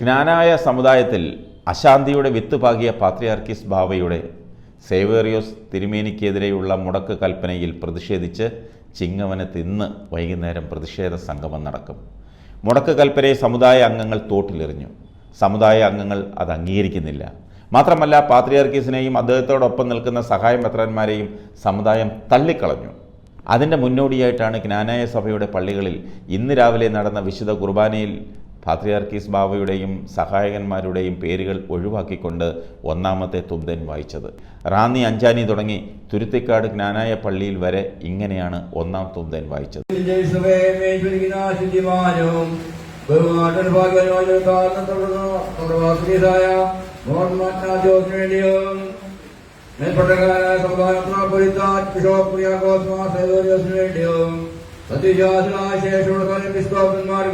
ജ്ഞാനായ സമുദായത്തിൽ അശാന്തിയുടെ വിത്ത് പാകിയ പാത്രിയാർക്കിസ് ബാവയുടെ സേവേറിയോസ് തിരുമേനിക്കെതിരെയുള്ള മുടക്ക് കൽപ്പനയിൽ പ്രതിഷേധിച്ച് ചിങ്ങവനത്ത് ഇന്ന് വൈകുന്നേരം പ്രതിഷേധ സംഗമം നടക്കും. മുടക്ക് കൽപ്പനയെ സമുദായ അംഗങ്ങൾ തോട്ടിലെറിഞ്ഞു. സമുദായ അംഗങ്ങൾ അത് അംഗീകരിക്കുന്നില്ല. മാത്രമല്ല പാത്രിയാർക്കീസിനെയും അദ്ദേഹത്തോടൊപ്പം നിൽക്കുന്ന സഹായ മെത്രാന്മാരെയും സമുദായം തള്ളിക്കളഞ്ഞു. അതിന്റെ മുന്നോടിയായിട്ടാണ് ജ്ഞാനായ സഭയുടെ പള്ളികളിൽ ഇന്ന് രാവിലെ നടന്ന വിശുദ്ധ കുർബാനയിൽ പാത്രിയാർക്കീസ് ബാവയുടെയും സഹായകന്മാരുടെയും പേരുകൾ ഒഴിവാക്കിക്കൊണ്ട് ഒന്നാമത്തെ തുബ്ദൻ വായിച്ചത്. റാന്നി അഞ്ചാനി തുടങ്ങി തുരുത്തിക്കാട് ജ്ഞാനായ പള്ളിയിൽ വരെ ഇങ്ങനെയാണ് ഒന്നാം തുബ്ദൻ വായിച്ചത്. മേൽപ്പെട്ടക്കാരായ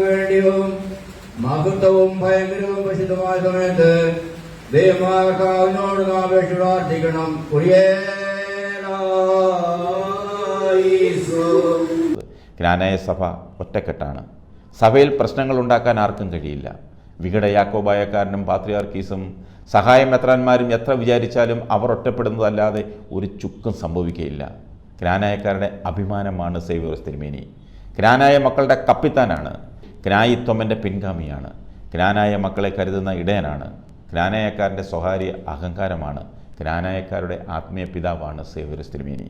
വേണ്ടിയും മഹത്വവും ഭയങ്കരവും പ്രസിദ്ധമായ സമയത്ത് ദൈവമാർക്കാവിനോട് കാവിനോട് നാം അപേക്ഷ പ്രാർത്ഥിക്കണം ജ്ഞാനായ സഭ ഒറ്റക്കെട്ടാണ്. സഭയിൽ പ്രശ്നങ്ങൾ ഉണ്ടാക്കാൻ ആർക്കും കഴിയില്ല. വികട യാക്കോബായക്കാരനും പാത്രിയാർക്കീസും സഹായം മെത്രാന്മാരും എത്ര വിചാരിച്ചാലും അവർ ഒറ്റപ്പെടുന്നതല്ലാതെ ഒരു ചുക്കും സംഭവിക്കുകയില്ല. ജ്ഞാനായക്കാരുടെ അഭിമാനമാണ് സേവ്യോസ് തിരുമേനി. ജ്ഞാനായ മക്കളുടെ കപ്പിത്താനാണ്. ജ്ഞായിത്വമന്റെ പിൻഗാമിയാണ്. ജ്ഞാനായ മക്കളെ കരുതുന്ന ഇടയനാണ്. ക്നാനായക്കാരന്റെ സ്വകാര്യ അഹങ്കാരമാണ്. ജ്ഞാനായക്കാരുടെ ആത്മീയ പിതാവാണ് സേവ്യോസ് തിരുമേനി.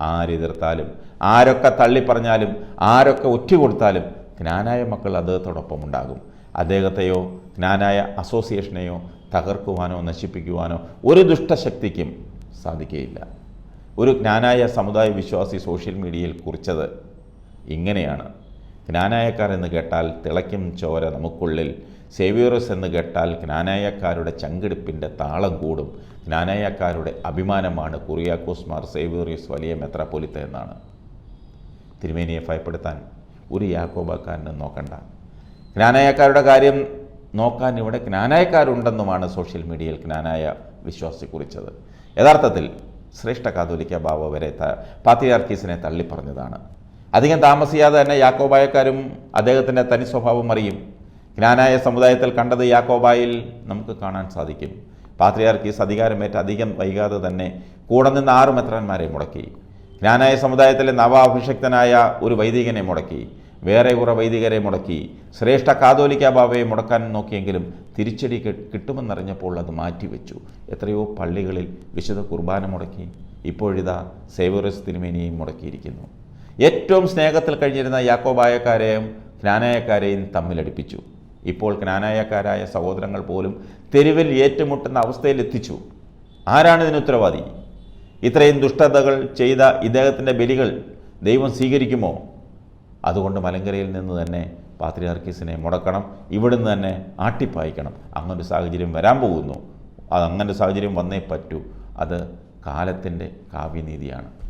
ആരെതിർത്താലും ആരൊക്കെ തള്ളിപ്പറഞ്ഞാലും ആരൊക്കെ ഒറ്റുകൊടുത്താലും ജ്ഞാനായ മക്കൾ അദ്ദേഹത്തോടൊപ്പം ഉണ്ടാകും അദ്ദേഹത്തെയോ ജ്ഞാനായ അസോസിയേഷനെയോ തകർക്കുവാനോ നശിപ്പിക്കുവാനോ ഒരു ദുഷ്ടശക്തിക്കും സാധിക്കുകയില്ല ഒരു ജ്ഞാനായ സമുദായ വിശ്വാസി സോഷ്യൽ മീഡിയയിൽ കുറിച്ചത് ഇങ്ങനെയാണ്. ജ്ഞാനായക്കാർ എന്ന് കേട്ടാൽ തിളയ്ക്കും ചോര നമുക്കുള്ളിൽ. സേവിയറസ് എന്ന് കേട്ടാൽ ജ്ഞാനായക്കാരുടെ ചങ്കെടുപ്പിന്റെ താളം കൂടും. ജ്ഞാനായക്കാരുടെ അഭിമാനമാണ് കുറിയാക്കോസ് മാർ സേവിയറിയസ് വലിയ മെത്രാപ്പൊലിത്ത എന്നാണ്. തിരുമേനിയെ ഭയപ്പെടുത്താൻ ഒരു യാക്കോബാക്കാരനും നോക്കണ്ട. ജ്ഞാനായക്കാരുടെ കാര്യം നോക്കാൻ ഇവിടെ ജ്ഞാനായക്കാരുണ്ടെന്നുമാണ് സോഷ്യൽ മീഡിയയിൽ ജ്ഞാനായ വിശ്വാസി കുറിച്ചത്. യഥാർത്ഥത്തിൽ ശ്രേഷ്ഠ കാതോലിക്ക ബാബ വരെ പാത്തിയാർക്കീസിനെ തള്ളിപ്പറഞ്ഞതാണ്. അധികം താമസിയാതെ തന്നെ യാക്കോബായക്കാരും അദ്ദേഹത്തിന്റെ തനി സ്വഭാവം അറിയും. ജ്ഞാനായ സമുദായത്തിൽ കണ്ടത് യാക്കോബായിൽ നമുക്ക് കാണാൻ സാധിക്കും. പാത്രിയാർക്കീസ് അധികാരമേറ്റ് അധികം വൈകാതെ തന്നെ കൂടെ നിന്ന് ആറ് മെത്രാന്മാരെ മുടക്കി. ജ്ഞാനായ സമുദായത്തിലെ നവാഭിഷക്തനായ ഒരു വൈദികനെ മുടക്കി. വേറെ കുറെ വൈദികരെ മുടക്കി. ശ്രേഷ്ഠ കാതോലിക്ക ബാബയെ മുടക്കാൻ നോക്കിയെങ്കിലും തിരിച്ചടി കിട്ടുമെന്നറിഞ്ഞപ്പോൾ അത് മാറ്റിവെച്ചു. എത്രയോ പള്ളികളിൽ വിശുദ്ധ കുർബാന മുടക്കി. ഇപ്പോഴിതാ സേവറസ് തിരുമേനിയും മുടക്കിയിരിക്കുന്നു. ഏറ്റവും സ്നേഹത്തിൽ കഴിഞ്ഞിരുന്ന യാക്കോബായക്കാരെയും ജ്ഞാനായക്കാരെയും തമ്മിലടിപ്പിച്ചു. ഇപ്പോൾ ജ്ഞാനായക്കാരായ സഹോദരങ്ങൾ പോലും തെരുവിൽ ഏറ്റുമുട്ടുന്ന അവസ്ഥയിൽ എത്തിച്ചു. ആരാണ് ഇതിന് ഉത്തരവാദി? ഇത്രയും ദുഷ്ടതകൾ ചെയ്ത ഇദ്ദേഹത്തിന്റെ ബലികൾ ദൈവം സ്വീകരിക്കുമോ? അതുകൊണ്ട് മലങ്കരയിൽ നിന്ന് തന്നെ പാത്രിയാർക്കീസിനെ മുടക്കണം ഇവിടുന്ന് തന്നെ ആട്ടിപ്പായിക്കണം. അങ്ങനൊരു സാഹചര്യം വരാൻ പോകുന്നു. അത് അങ്ങനെ ഒരു സാഹചര്യം വന്നേ പറ്റൂ. അത് കാലത്തിന്റെ കാവ്യനീതിയാണ്.